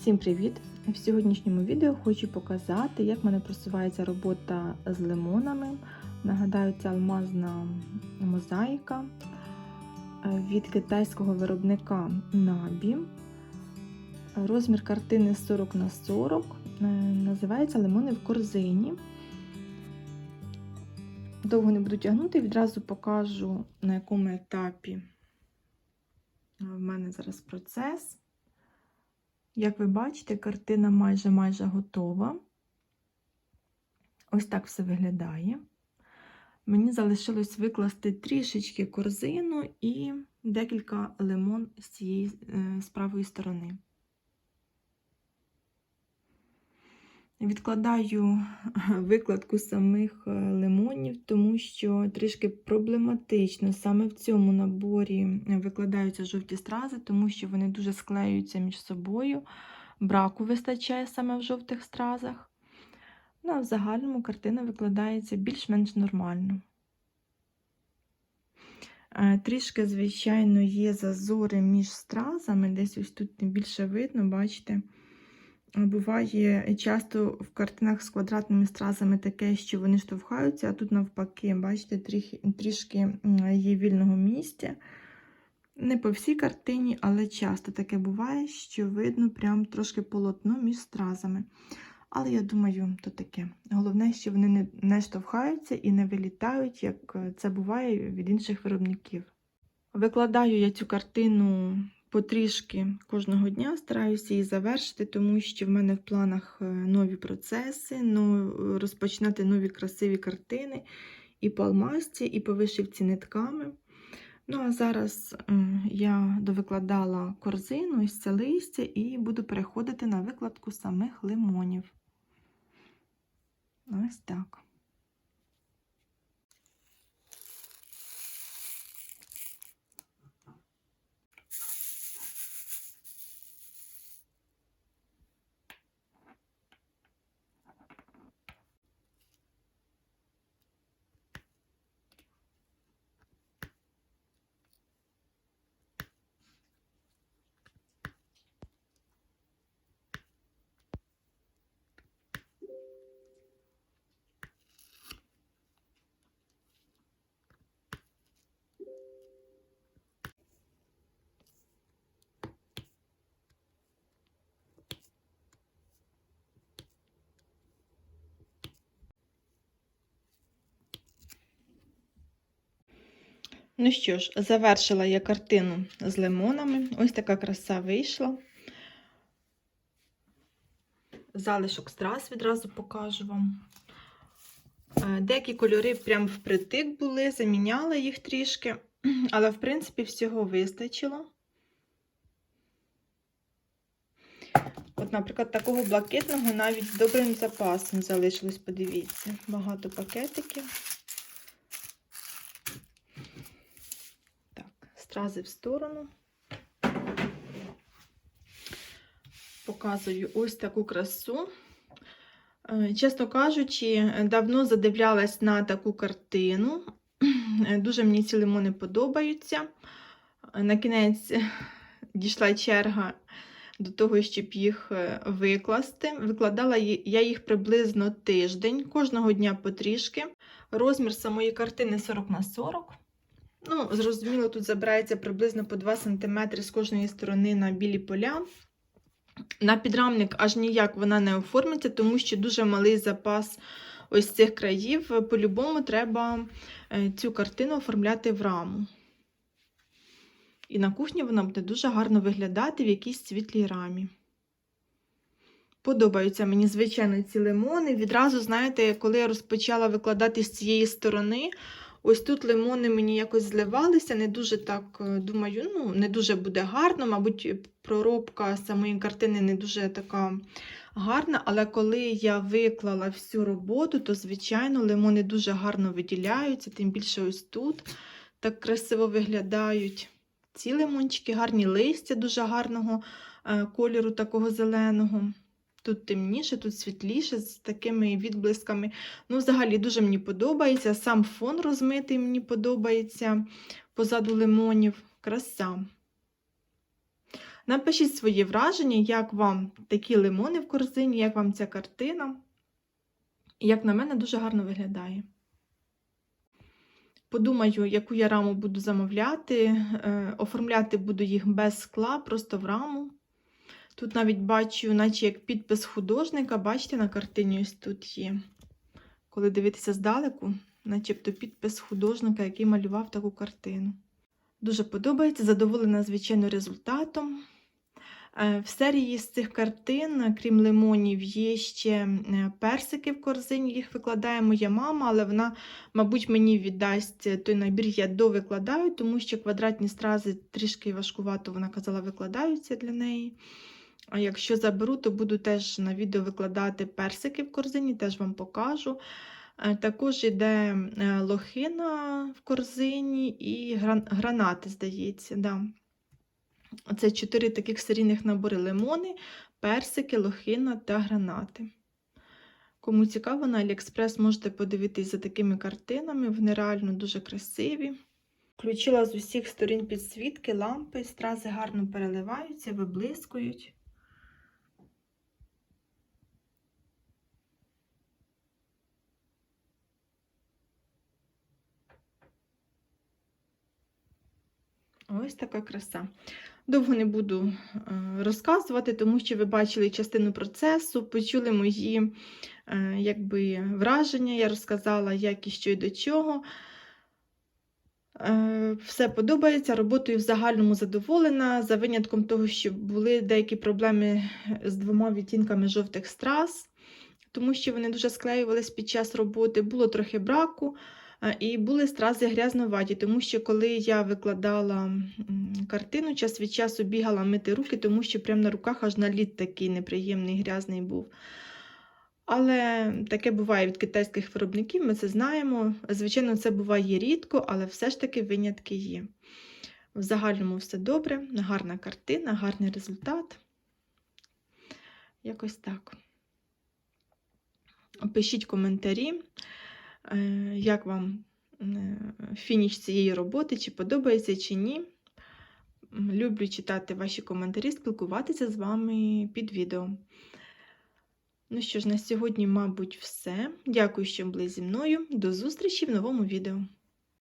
Всім привіт! В сьогоднішньому відео хочу показати, як в мене просувається робота з лимонами. Нагадаю, це алмазна мозаїка е, від китайського виробника Nabі. Розмір картини 40 на 40 Е, Називається Лимони в корзині. Довго не буду тягнути, відразу покажу, на якому етапі в мене зараз процес. Як ви бачите, картина майже майже готова. Ось так все виглядає. Мені залишилось викласти трішечки корзину і декілька лимон з цієї з правої сторони. Відкладаю викладку самих лимонів, тому що трішки проблематично саме в цьому наборі викладаються жовті стрази, тому що вони дуже склеюються між собою. Браку вистачає саме в жовтих стразах. Ну, а в загальному картина викладається більш-менш нормально. Трішки, звичайно, є зазори між стразами, десь ось тут не більше видно, бачите. Буває часто в картинах з квадратними стразами таке, що вони штовхаються, а тут навпаки, бачите, трішки є вільного місця. Не по всій картині, але часто таке буває, що видно прям трошки полотно між стразами. Але я думаю, то таке. Головне, що вони не, не штовхаються і не вилітають, як це буває від інших виробників. Викладаю я цю картину потрішки кожного дня стараюся її завершити, тому що в мене в планах е, нові процеси, ну, розпочинати нові красиві картини і по алмазці, і по вишивці нитками. Ну, а зараз е, я довикладала корзину ось це листя і буду переходити на викладку самих лимонів. Ось так. Ну що ж, завершила я картину з лимонами. Ось така краса вийшла. Залишок страз відразу покажу вам. Е, деякі кольори прям впритик були, заміняла їх трішки, але, в принципі, всього вистачило. От, наприклад, такого блакитного навіть з добрим запасом залишилось, подивіться, багато пакетиків. Стрази в сторону. Показую ось таку красу. Е, чесно кажучи, давно задивлялась на таку картину. Дуже мені ці лимони подобаються. На кінець дійшла черга до того, щоб їх е, викласти. Викладала я їх приблизно тиждень, кожного дня потрішки. Розмір самої картини 40 на 40. Ну, зрозуміло, тут забирається приблизно по 2 см з кожної сторони на білі поля. На підрамник аж ніяк вона не оформиться, тому що дуже малий запас ось цих країв. По-любому треба е, цю картину оформляти в раму. І на кухні вона буде дуже гарно виглядати в якійсь світлій рамі. Подобаються мені, звичайно, ці лимони. Відразу, знаєте, коли я розпочала викладати з цієї сторони, Ось тут лимони мені якось зливалися, не дуже так, е, думаю, ну, не дуже буде гарно, мабуть, проробка самої картини не дуже така гарна, але коли я виклала всю роботу, то, звичайно, лимони дуже гарно виділяються, тим більше ось тут так красиво виглядають. Ці лимончики, гарні листя дуже гарного е, кольору, такого зеленого. Тут темніше, тут світліше, з такими відблисками. Ну, взагалі, дуже мені подобається. Сам фон розмитий мені подобається позаду лимонів. Краса. Напишіть свої враження, як вам такі лимони в корзині, як вам ця картина. Як на мене, дуже гарно виглядає. Подумаю, яку я раму буду замовляти. Е, Оформляти буду їх без скла, просто в раму. Тут навіть бачу, наче як підпис художника, бачите, на картині ось тут є. Коли дивитися здалеку, начебто підпис художника, який малював таку картину. Дуже подобається, задоволена, звичайно, результатом. Е, В серії з цих картин, крім лимонів, є ще персики в корзині. Їх викладає моя мама, але вона, мабуть, мені віддасть той набір, я довикладаю, тому що квадратні стрази трішки важкувато, вона казала, викладаються для неї. А якщо заберу, то буду теж на відео викладати персики в корзині, теж вам покажу. Е, Також іде е, лохина в корзині і гранати, здається. Да. Це чотири таких серійних набори: лимони, персики, лохина та гранати. Кому цікаво, на Аліекспрес можете подивитись за такими картинами, вони реально дуже красиві. Включила з усіх сторін підсвітки, лампи, стрази гарно переливаються, виблискують. Ось така краса. Довго не буду е, розказувати, тому що ви бачили частину процесу, почули мої е, якби, враження, я розказала, як і що і до чого. Е, Все подобається, роботою в загальному задоволена, за винятком того, що були деякі проблеми з двома відтінками жовтих страз, тому що вони дуже склеювались під час роботи, було трохи браку. І були стрази грязноваті, тому що коли я викладала картину, час від часу бігала мити руки, тому що прямо на руках аж наліт такий неприємний, грязний був. Але таке буває від китайських виробників, ми це знаємо. Звичайно, це буває рідко, але все ж таки винятки є. В загальному все добре, гарна картина, гарний результат. Якось так. Пишіть коментарі, як вам е, фініш цієї роботи, чи подобається, чи ні. Люблю читати ваші коментарі, спілкуватися з вами під відео. Ну що ж, на сьогодні, мабуть, все. Дякую, що були зі мною. До зустрічі в новому відео.